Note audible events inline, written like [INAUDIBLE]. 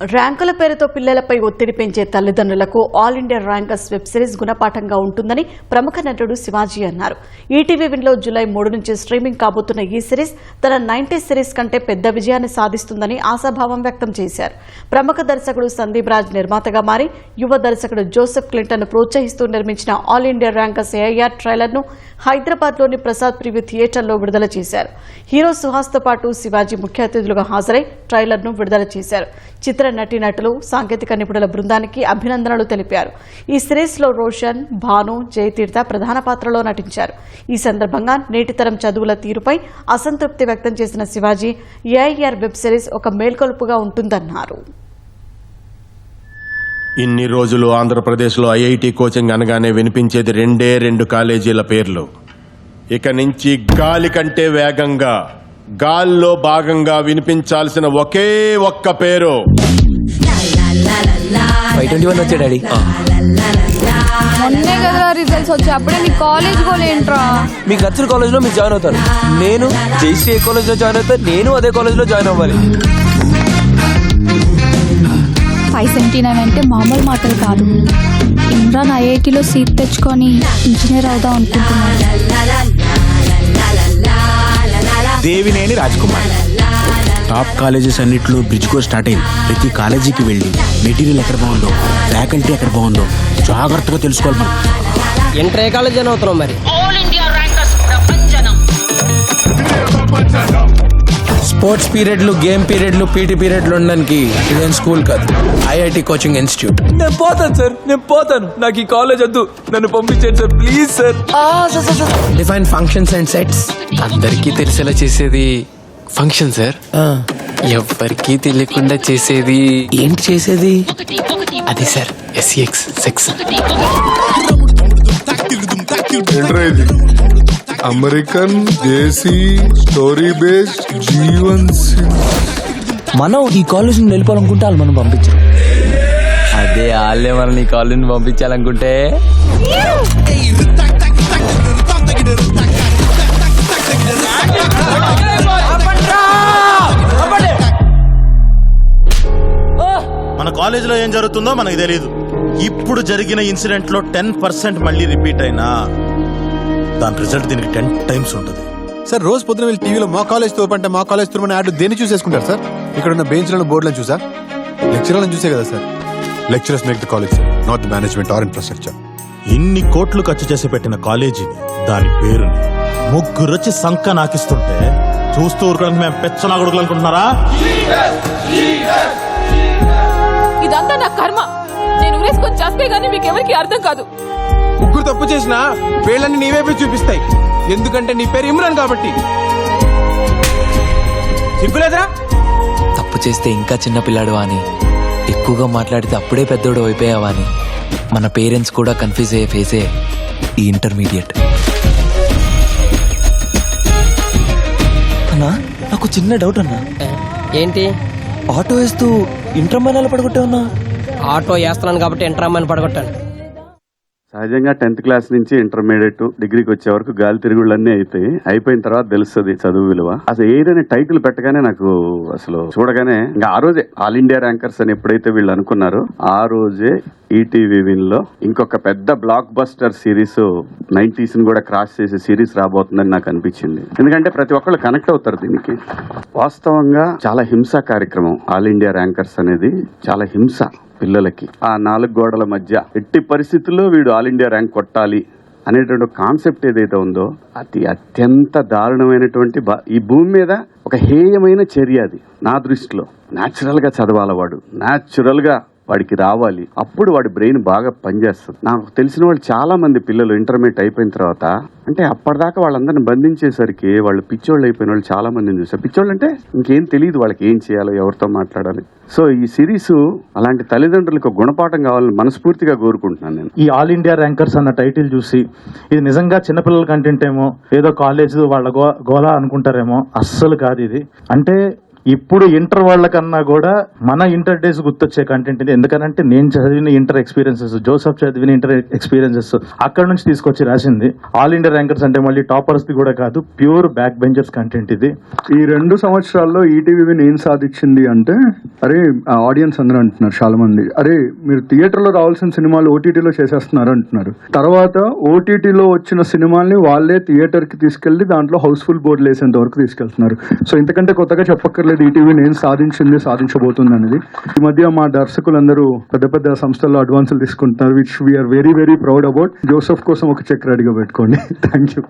ర్యాంకుల పేరుతో పిల్లలపై ఒత్తిడి పెంచే తల్లిదండ్రులకు all India rankers web series గుణపాఠంగా ఉంటుందని ప్రముఖ నటుడు శివాజీ అన్నారు. ఈటీవీ విన్లో జూలై మూడు నుంచి స్ట్రీమింగ్ కాబోతున్న ఈ సిరీస్ తన నైన్టీ సిరీస్ కంటే పెద్ద విజయాన్ని సాధిస్తుందని ఆశాభావం వ్యక్తం చేశారు. ప్రముఖ దర్శకుడు సందీప్ రాజ్ నిర్మాతగా మారి యువ దర్శకుడు జోసెఫ్ క్లింటన్ ప్రోత్సహిస్తూ నిర్మించిన ఆల్ ఇండియా ర్యాంకర్స్ ఏఐఆర్ ట్రైలర్ను హైదరాబాద్లోని ప్రసాద్ ప్రివ్యూ థియేటర్లో విడుదల చేశారు. హీరో సుహాస్తో పాటు శివాజీ ముఖ్య అతిథులుగా హాజరై ట్రైలర్ను విడుదల చేశారు. చిత్ర నటీనటులు సాంకేతిక నిపుణుల బృందానికి అభినందనలు తెలిపారు. ఈ సిరీస్లో రోషన్ భాను జయతీర్థ ప్రధాన పాత్రలో నటించారు. ఈ సందర్భంగా నేటితరం చదువుల తీరుపై అసంతృప్తి వ్యక్తం చేసిన శివాజీ ఏఐఆర్ వెబ్ సిరీస్ ఒక మేల్కొల్పుగా ఉంటుందన్నారు. ఇన్ని రోజులు ఆంధ్రప్రదేశ్లో ఐఐటి కోచింగ్ అనగానే వినిపించేది రెండే రెండు కాలేజీల పేర్లు. ఇక నుంచి గాలి కంటే వేగంగా గాల్లో భాగంగా వినిపించాల్సిన ఒకే ఒక్క పేరు ట్వంటీ వన్ వచ్చా డాడీ. మొన్నే కదా రిజల్ట్స్ వచ్చాయి అప్పుడే నీ కాలేజ్ గోల్ ఏంట్రా? మీకు నచ్చిన కాలేజ్లో మీరు జాయిన్ అవుతారు. నేను జైశ్రీ ఏ కాలేజ్లో జాయిన్ అవుతాను నేను అదే కాలేజ్లో జాయిన్ అవ్వాలి. ఫైవ్ సెవెంటీ నైన్ అంటే మామూలు మాటలు కాదు. ఇమ్రాన్ ఐఐటిలో సీట్ తెచ్చుకొని ఇంజనీర్ అవుదాం అనుకుంటున్నాడు దేవినేని రాజ్కుమార్. టాప్ కాలేజెస్ అన్నిట్లో బ్రిడ్జ్ కోర్స్ స్టార్ట్ అయింది. ప్రతి కాలేజీకి వెళ్ళి మెటీరియల్ ఎక్కడ బాగుందో ఫ్యాకల్టీ ఎక్కడ బాగుందో జాగ్రత్తగా తెలుసుకోవాలి మనం. ఇంటర్ ఏ కాలేజ్ అని అవుతున్నావు మరి? ఆల్ ఇండియా ర్యాంకర్స్ ప్రపంచనం. స్పోర్ట్స్ పీరియడ్లు గేమ్ పీరియడ్లు పీటీ పీరియడ్లు ఉండడానికి ఇదేం స్కూల్ కాదు. ఐఐటి కోచింగ్ ఇన్స్టిట్యూట్ నేను పోతాను సార్ నేను పోతాను. నాకు ఈ కాలేజ్ వద్దు. నన్ను పంపించండి sir please sir define functions and sets అందరికీ తెలిసేలా చేసేది ఫంక్షన్ సార్ ఎవరికీ తెలియకుండా చేసేది. ఏంటి చేసేది? అది sir S E X sex American desi story based Jeevan మనం ఈ కాలేజ్ నుండి వెళ్ళిపోవాలనుకుంటే వాళ్ళు మనం పంపించరు. అదే వాళ్ళే మనల్ని ఈ కాలేజ్ పంపించాలనుకుంటే. ఏం జరుగుతుందో మనకు తెలియదు ఇప్పుడు జరిగిన ఇన్సిడెంట్లో టెన్ పర్సెంట్ మళ్ళీ రిపీట్ అయినా దాని రిజల్ట్ దీనికి టెన్ టైమ్స్ ఉంటుంది. సార్ రోజు పొద్దున వెళ్ళి టీవీలో మా కాలేజ్తో అంటే మా కాలేజ్తో యాడ్ దేన్ని చూసేసుకుంటారు సార్? ఇక్కడ ఉన్న బెంచ్లను బోర్డులను చూసా? లెక్చరర్లను చూసే కదా sir. Lecturers make the college sir not the management or infrastructure ఇన్ని కోట్లు ఖర్చు చేసి పెట్టిన కాలేజీని దాని పేరుని ముగ్గురొచ్చి సంక నాకిస్తుంటే చూస్తూ ఊరుకోవడానికి మేము పెచ్చనా కొడుకులు అనుకుంటున్నారా? ఇదంతా నా కర్మ. నేను ఊరేసుకొని చేస్తే గానీ మీకు ఎవరికి అర్థం కాదు. ముగ్గురు తప్పు చేసినా వేళ్ళని నీ వైపే చూపిస్తాయి. ఎందుకంటే నీ పేరు ఇమ్రాన్ కాబట్టి. సిగ్గులేదురా తప్పు చేస్తే ఇంకా చిన్న పిల్లాడు అని ఎక్కువగా మాట్లాడితే అప్పుడే పెద్దోడు అయిపోయావా అని మన పేరెంట్స్ కూడా కన్ఫ్యూజ్ అయ్యే ఫేజే ఈ ఇంటర్మీడియట్. అన్నా నాకు చిన్న డౌట్ అన్నా. ఏంటి? ఆటో వేస్తూ ఇంటర్ మైనాలు పడగొట్టే ఉన్నా ఆటో వేస్తున్నాను కాబట్టి ఇంటర్ అమ్మాయిని పడగొట్టాను. సహజంగా టెన్త్ క్లాస్ నుంచి ఇంటర్మీడియట్ డిగ్రీకి వచ్చే వరకు గాలి తిరుగుళ్ళన్నీ అయితే అయిపోయిన తర్వాత తెలుస్తుంది చదువు విలువ. అసలు ఏదైనా టైటిల్ పెట్టగానే నాకు అసలు చూడగానే ఇంకా ఆ రోజే ఆల్ ఇండియా ర్యాంకర్స్ అని ఎప్పుడైతే వీళ్ళు అనుకున్నారో ఆ రోజే ఈటీవీ విన్లో ఇంకొక పెద్ద బ్లాక్ బస్టర్ సిరీస్ నైన్టీస్ని కూడా క్రాస్ చేసే సిరీస్ రాబోతుందని నాకు అనిపించింది. ఎందుకంటే ప్రతి ఒక్కళ్ళు కనెక్ట్ అవుతారు దీనికి. వాస్తవంగా చాలా హింస కార్యక్రమం ఆల్ ఇండియా ర్యాంకర్స్ అనేది చాలా హింస. పిల్లలకి. ఆ నాలుగు గోడల మధ్య ఎట్టి పరిస్థితుల్లో వీడు ఆల్ ఇండియా ర్యాంక్ కొట్టాలి అనేటువంటి కాన్సెప్ట్ ఏదైతే ఉందో అతి అత్యంత దారుణమైనటువంటి ఈ భూమి మీద ఒక హేయమైన చర్య అది నా దృష్టిలో. న్యాచురల్గా చదవాలవాడు చదవాలి వాడు. వాడికి రావాలి. అప్పుడు వాడి బ్రెయిన్ బాగా పనిచేస్తుంది. నాకు తెలిసిన వాళ్ళు చాలా మంది పిల్లలు ఇంటర్మీడియట్ అయిపోయిన తర్వాత అంటే అప్పటిదాకా వాళ్ళందరిని బంధించేసరికి వాళ్ళు పిచ్చోళ్ళు అయిపోయిన వాళ్ళు చాలా మందిని చూసారు పిచ్చోళ్ళు అంటే ఇంకేం తెలియదు వాళ్ళకి ఏం చేయాలో ఎవరితో మాట్లాడాలి. సో ఈ సిరీస్ అలాంటి తల్లిదండ్రులకు గుణపాఠం కావాలని మనస్ఫూర్తిగా కోరుకుంటున్నాను నేను. ఈ ఆల్ ఇండియా ర్యాంకర్స్ అన్న టైటిల్ చూసి ఇది నిజంగా చిన్నపిల్లల కంటెంట్ ఏమో ఏదో కాలేజ్ వాళ్ళ గో గోలా అనుకుంటారేమో అస్సలు కాదు ఇది. అంటే ఇప్పుడు ఇంటర్ వాళ్ళకన్నా కూడా మన ఇంటర్ డేస్ గుర్తొచ్చే కంటెంట్ ఇది. ఎందుకనంటే నేను చదివిన ఇంటర్ ఎక్స్పీరియన్సెస్ జోసఫ్ చదివిన ఇంటర్ ఎక్స్పీరియన్సెస్ అక్కడ నుంచి తీసుకొచ్చి రాసింది. ఆల్ ఇండియా ర్యాంకర్స్ అంటే మళ్ళీ టాపర్స్ ది కూడా కాదు ప్యూర్ బ్యాక్ బెంచర్స్ కంటెంట్ ఇది. ఈ రెండు సంవత్సరాల్లో ఈటీవీ విన్ ఏం సాధించింది అంటే అరే ఆడియన్స్ అందరూ అంటున్నారు చాలా మంది అరే మీరు థియేటర్లో రావాల్సిన సినిమాలు ఓటీటీలో చేసేస్తున్నారు అంటున్నారు. తర్వాత ఓటీటీలో వచ్చిన సినిమాల్ని వాళ్ళే థియేటర్కి తీసుకెళ్ళి దాంట్లో హౌస్ఫుల్ బోర్డులు వేసేంత వరకు తీసుకెళ్తున్నారు. సో ఇంతకంటే కొత్తగా చెప్పక్కర్లేదు. ఈటీవీ నేను సాధించింది సాధించబోతుంది అనేది ఈ మధ్య మా దర్శకులందరూ పెద్ద పెద్ద సంస్థల్లో అడ్వాన్సులు తీసుకుంటున్నారు which we're very very proud about Joseph కోసం ఒక చెక్ రెడీగా పెట్టుకోండి. [LAUGHS] Thank you